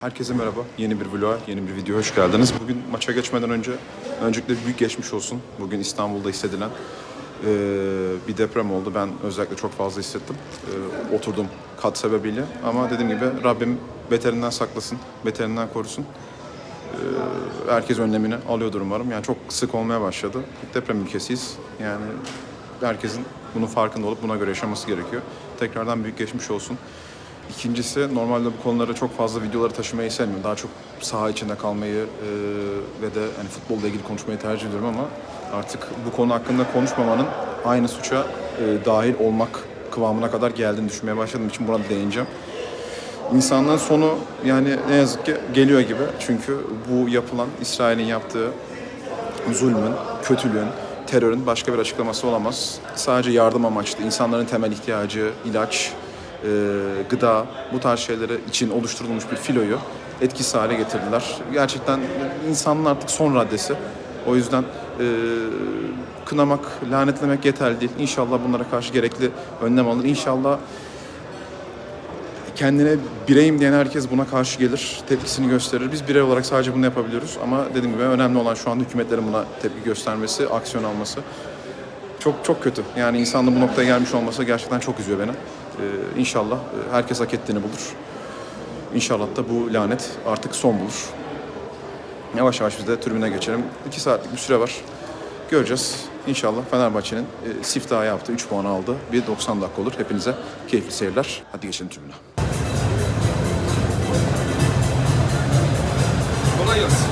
Herkese merhaba. Yeni bir vloga, yeni bir video hoş geldiniz. Bugün maça geçmeden önce öncelikle büyük geçmiş olsun. Bugün İstanbul'da hissedilen eee, bir deprem oldu. Ben özellikle çok fazla hissettim. Eee, oturdum kat sebebiyle. Ama dediğim gibi Rabbim beterinden saklasın, beterinden korusun. Eee, herkes önlemini alıyordur umarım. Yani çok sık olmaya başladı. Deprem ülkesiyiz. Yani herkesin bunun farkında olup buna göre yaşaması gerekiyor. Tekrardan büyük geçmiş olsun. İkincisi normalde bu konuları çok fazla videoları taşımayı sevmiyorum. Daha çok saha içinde kalmayı e, ve de hani futbolla ilgili konuşmayı tercih ediyorum ama artık bu konu hakkında konuşmamanın aynı suça e, dahil olmak kıvamına kadar geldiğini düşünmeye başladığım için buna değineceğim. İnsanlığın sonu yani ne yazık ki geliyor gibi. Çünkü bu yapılan İsrail'in yaptığı zulmün, kötülüğün, terörün başka bir açıklaması olamaz. Sadece yardım amaçlı, insanların temel ihtiyacı, ilaç, e, gıda, bu tarz şeyleri için oluşturulmuş bir filoyu etkisiz hale getirdiler. Gerçekten insanın artık son raddesi. O yüzden e, kınamak, lanetlemek yeterli değil. İnşallah bunlara karşı gerekli önlem alır. İnşallah kendine bireyim diyen herkes buna karşı gelir, tepkisini gösterir. Biz birey olarak sadece bunu yapabiliyoruz ama dediğim gibi önemli olan şu an hükümetlerin buna tepki göstermesi, aksiyon alması. Çok çok kötü. Yani insanın bu noktaya gelmiş olması gerçekten çok üzüyor beni. Ee, inşallah e, herkes hak ettiğini bulur. İnşallah da bu lanet artık son bulur. Yavaş yavaş biz de tribüne geçelim. İki saatlik bir süre var. Göreceğiz. İnşallah Fenerbahçe'nin e, siftahı yaptı, 3 puan aldı. Bir 90 dakika olur. Hepinize keyifli seyirler. Hadi geçelim tribüne. Kolay gelsin.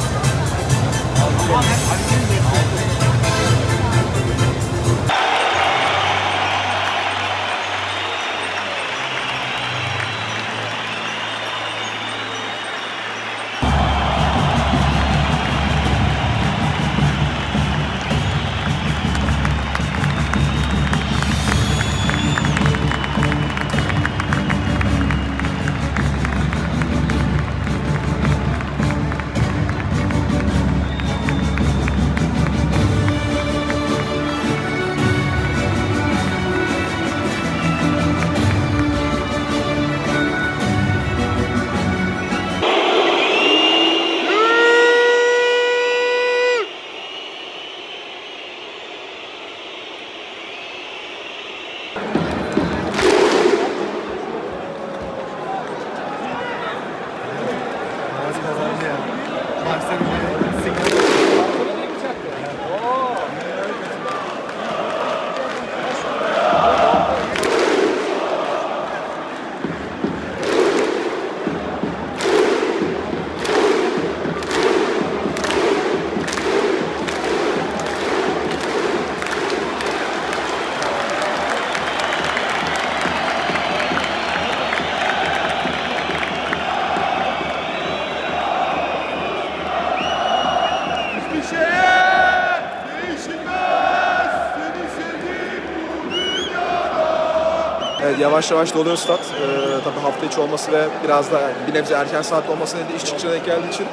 Yavaş yavaş doluyor stat. Ee, tabii hafta içi olması ve biraz da bir nebze erken saatte olması nedeniyle iş çıkışına denk geldiği için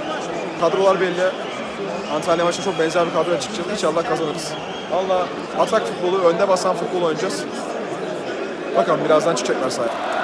kadrolar belli. Antalya maçına çok benzer bir kadroya çıkacağız. İnşallah kazanırız. Valla atak futbolu, önde basan futbol oynayacağız. Bakalım birazdan çıkacaklar sahaya.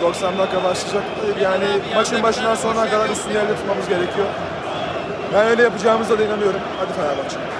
90 dakika başlayacak. Yani maçın başından sonuna kadar üstünü elde tutmamız gerekiyor. Ben öyle yapacağımıza da inanıyorum. Hadi Fenerbahçe.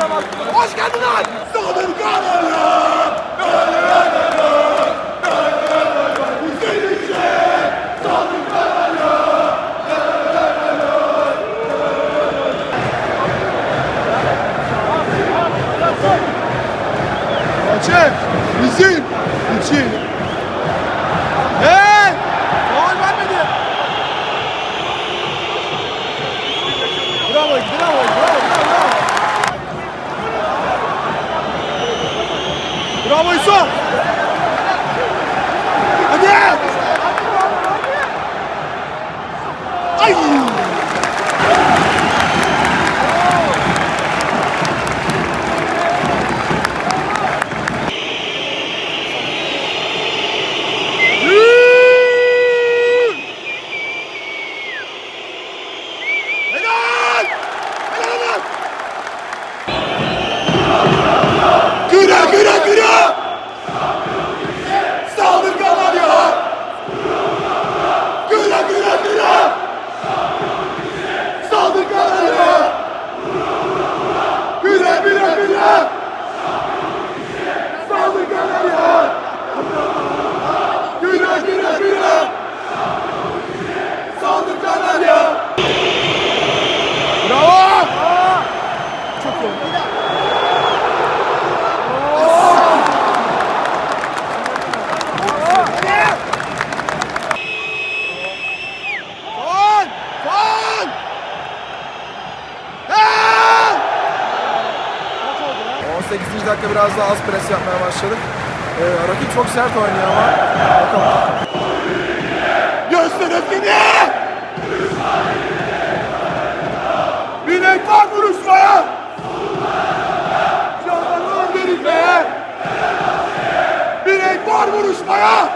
Hoş geldin lan! Saldırgan Allah! Saldırgan Allah! Saldırgan Allah! Hüseyin İşe! Saldırgan Allah! Saldırgan Allah! Açın! Bizim için! Biraz daha az pres yapmaya başladık. Ee, rakip çok sert oynuyor ama bakalım. Göster öfkeni! Binek var vuruşmaya! Canlarını verilmeye! Binek var vuruşmaya!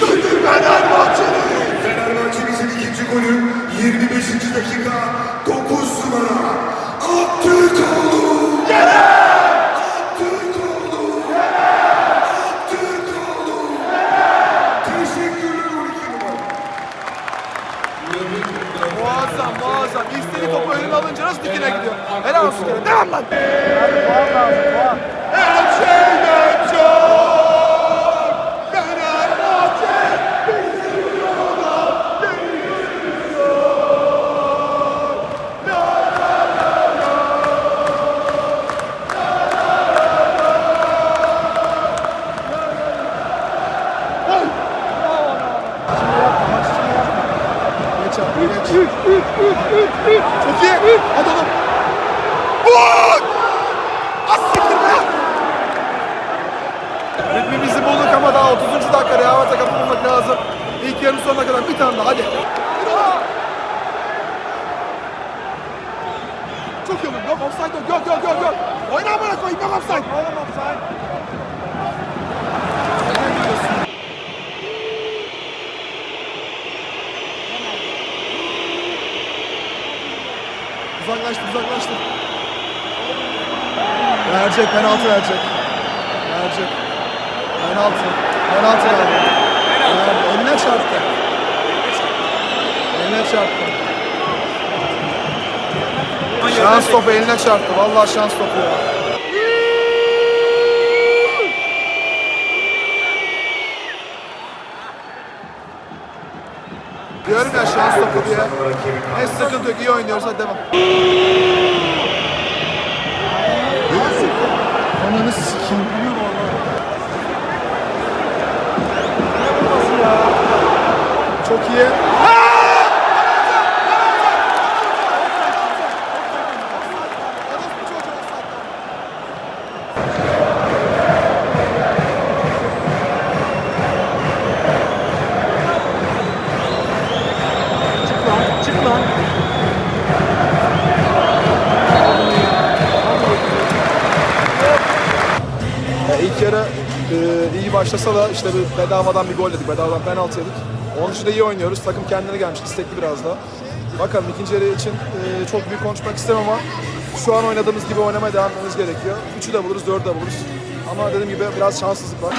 Götür Fenerbahçe'yi! Fenerbahçe'mizin ikinci golü 25. dakika 9 numara Abdülkoğlu. Abdülkoğlu. Abdülkoğlu. Teşekkürler 12 numara. Muazzam muazzam. İstediği topu önüne alınca nasıl dikine gidiyor. Helal olsun. Devam lan. Her şeyden Verecek penaltı verecek. Verecek. Penaltı. Penaltı verdi. Verdi. Eline çarptı. Eline çarptı. Şans topu eline çarptı. Vallahi şans topu ya. Diyorum ya şans topu diye. Ne sıkıntı yok iyi oynuyoruz hadi devam. Ananı sikeyim. Çok iyi. Ee, başlasa da işte bir bedavadan bir gol yedik, bedavadan penaltı yedik. Onun için de iyi oynuyoruz. Takım kendine gelmiş, istekli biraz daha. Bakalım ikinci yarı için e, çok büyük konuşmak istemem ama şu an oynadığımız gibi oynamaya devam etmemiz gerekiyor. Üçü de buluruz, dördü de buluruz. Ama dediğim gibi biraz şanssızlık var.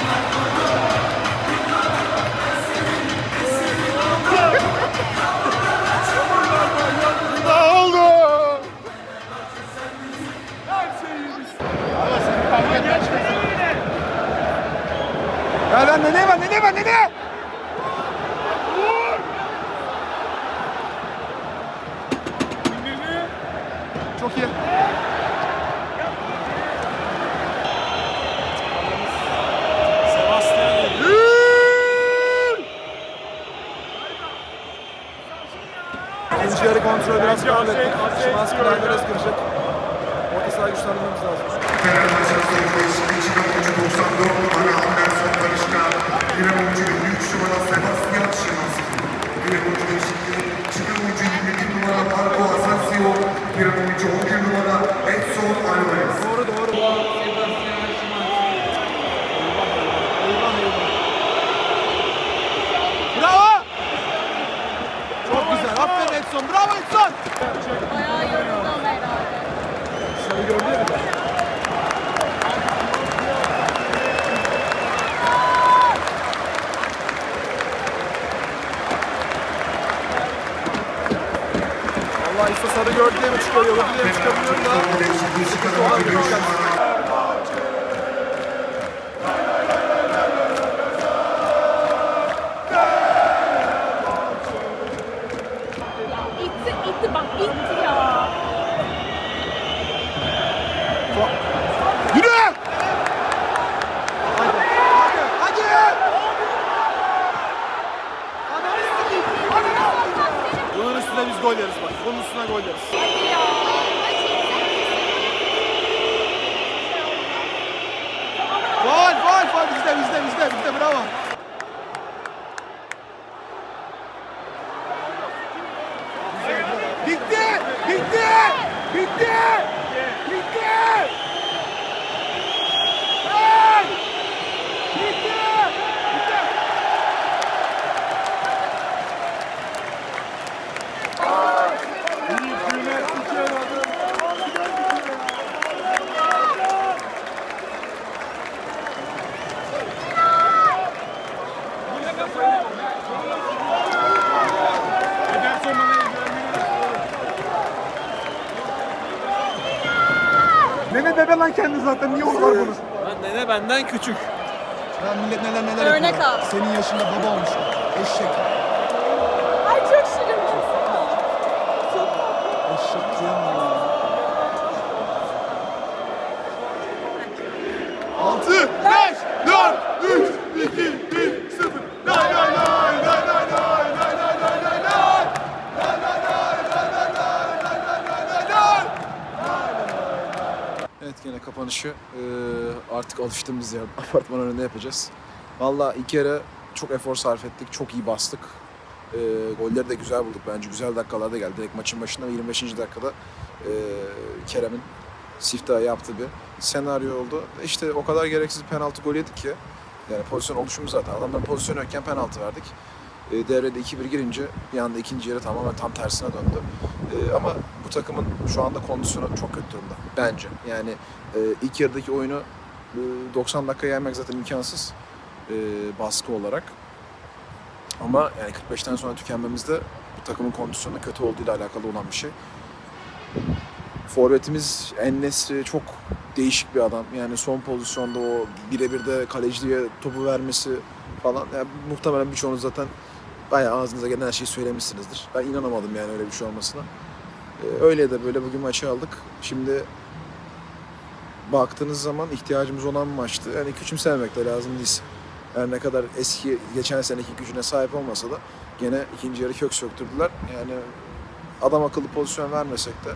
ねねばねねばね Edson. Bravo Edson. Bayağı yoruldu ama herhalde. Sarı gördü ya bir. Allah işte sarı gördü diye mi çıkıyor, yoruldu diye mi çıkabiliyorum da. Sıkıntı çıkan olabilir üstüne biz gol yeriz bak. Bunun üstüne gol yeriz. Hadi ya. Gol, gol, gol. Bizde, bizde, bizde, bizde. Bravo. Nene bebe lan kendi zaten. Niye olur bunu? Lan nene benden küçük. Lan millet neler neler Örnek yapıyor. al. Senin yaşında baba olmuş. Eşek. Artık alıştığımız yer apartman önünde yapacağız. Valla ilk kere çok efor sarf ettik, çok iyi bastık. Eee golleri de güzel bulduk bence. Güzel dakikalarda geldi. Direkt maçın başında ve 25. dakikada eee, Kerem'in siftahı yaptığı bir senaryo oldu. İşte o kadar gereksiz penaltı gol yedik ki. Yani pozisyon oluşumu zaten. Adamlar pozisyon yokken penaltı verdik. E, devrede 2-1 girince bir anda ikinci yarı tamamen tam tersine döndü. E, ama bu takımın şu anda kondisyonu çok kötü durumda bence. Yani e, ilk yarıdaki oyunu e, 90 dakika gelmek zaten imkansız e, baskı olarak. Ama yani 45'ten sonra tükenmemizde bu takımın kondisyonu kötü olduğuyla alakalı olan bir şey. Forvetimiz Ennesri çok değişik bir adam. Yani son pozisyonda o birebir de kaleciye topu vermesi falan. Yani muhtemelen birçoğunuz zaten bayağı ağzınıza gelen her şeyi söylemişsinizdir. Ben inanamadım yani öyle bir şey olmasına. Ee, öyle de böyle bugün maçı aldık. Şimdi baktığınız zaman ihtiyacımız olan maçtı. Yani küçümsememek de lazım değil. Her ne kadar eski, geçen seneki gücüne sahip olmasa da gene ikinci yarı kök söktürdüler. Yani adam akıllı pozisyon vermesek de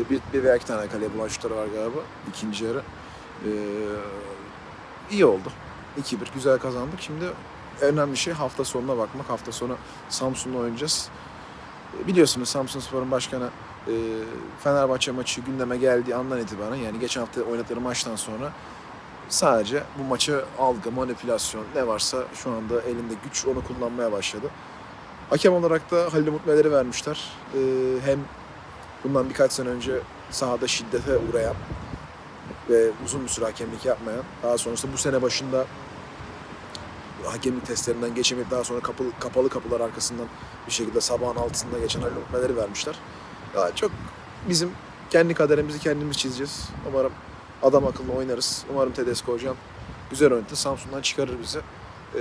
e, bir, bir veya iki tane kaleye bulan şutları var galiba ikinci yarı. Ee, iyi oldu. 2-1 güzel kazandık. Şimdi önemli şey hafta sonuna bakmak. Hafta sonu Samsun'la oynayacağız. E, Biliyorsunuz Samsun Spor'un başkanı e, Fenerbahçe maçı gündeme geldiği andan itibaren yani geçen hafta oynadıkları maçtan sonra sadece bu maçı algı, manipülasyon ne varsa şu anda elinde güç onu kullanmaya başladı. Hakem olarak da Halil Umut Meler'i vermişler. Ee, hem bundan birkaç sene önce sahada şiddete uğrayan ve uzun bir süre hakemlik yapmayan, daha sonrasında bu sene başında hakemlik testlerinden geçemeyip daha sonra kapalı, kapalı kapılar arkasından bir şekilde sabahın altısında geçen Halil Umut Meler'i vermişler. Ya çok bizim kendi kaderimizi kendimiz çizeceğiz. Umarım adam akıllı oynarız. Umarım Tedesco hocam güzel oynatır. Samsun'dan çıkarır bizi. Ee,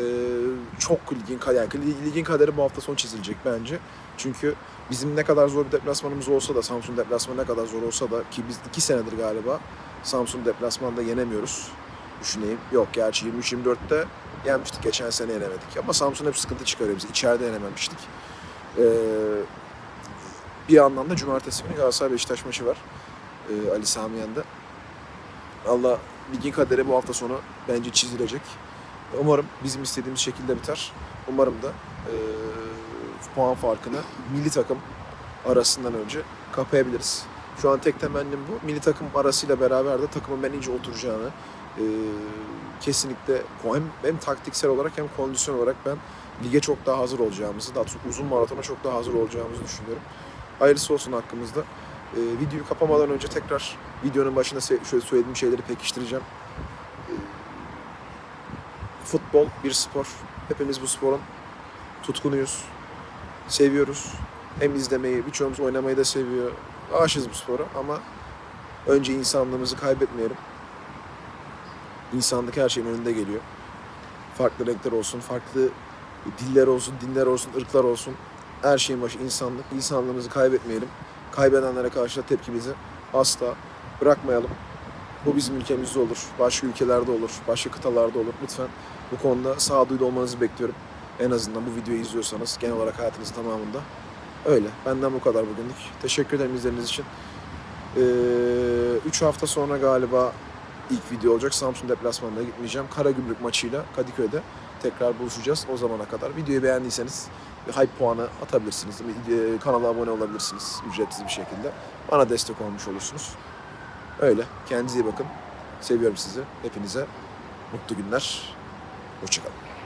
çok ligin, yani ligin kaderi bu hafta sonu çizilecek bence. Çünkü bizim ne kadar zor bir deplasmanımız olsa da Samsun deplasmanı ne kadar zor olsa da ki biz iki senedir galiba Samsun deplasmanda yenemiyoruz. Düşüneyim. Yok gerçi 23-24'te yenmiştik. Geçen sene yenemedik. Ama Samsun hep sıkıntı çıkarıyor bizi. İçeride yenememiştik. Ee, bir yandan da cumartesi günü Galatasaray Beşiktaş maçı var. Ee, Ali Sami Yen'de. Allah ligin kaderi bu hafta sonu bence çizilecek. Umarım bizim istediğimiz şekilde biter. Umarım da e, puan farkını milli takım arasından önce kapayabiliriz. Şu an tek temennim bu. Milli takım arasıyla beraber de takımın ben iyice oturacağını, e, kesinlikle hem, hem taktiksel olarak hem kondisyon olarak ben lige çok daha hazır olacağımızı, daha uzun maratona çok daha hazır olacağımızı düşünüyorum. Hayırlısı olsun hakkımızda. E, videoyu kapamadan önce tekrar videonun başında şöyle söylediğim şeyleri pekiştireceğim. E, futbol bir spor. Hepimiz bu sporun tutkunuyuz. Seviyoruz. Hem izlemeyi, birçoğumuz oynamayı da seviyor. Aşığız bu spora ama önce insanlığımızı kaybetmeyelim. İnsanlık her şeyin önünde geliyor. Farklı renkler olsun, farklı diller olsun, dinler olsun, ırklar olsun. Her şeyin başı insanlık. İnsanlığımızı kaybetmeyelim. Kaybedenlere karşı da tepkimizi asla bırakmayalım. Bu bizim ülkemizde olur, başka ülkelerde olur, başka kıtalarda olur. Lütfen bu konuda sağduyulu olmanızı bekliyorum. En azından bu videoyu izliyorsanız genel olarak hayatınızın tamamında. Öyle. Benden bu kadar bugünlük. Teşekkür ederim izlediğiniz için. 3 hafta sonra galiba ilk video olacak. Samsun deplasmanına gitmeyeceğim. Karagümrük maçıyla Kadıköy'de tekrar buluşacağız. O zamana kadar. Videoyu beğendiyseniz bir hype puanı atabilirsiniz. E, Kanala abone olabilirsiniz ücretsiz bir şekilde. Bana destek olmuş olursunuz. Öyle. Kendinize iyi bakın. Seviyorum sizi. Hepinize mutlu günler. Hoşçakalın.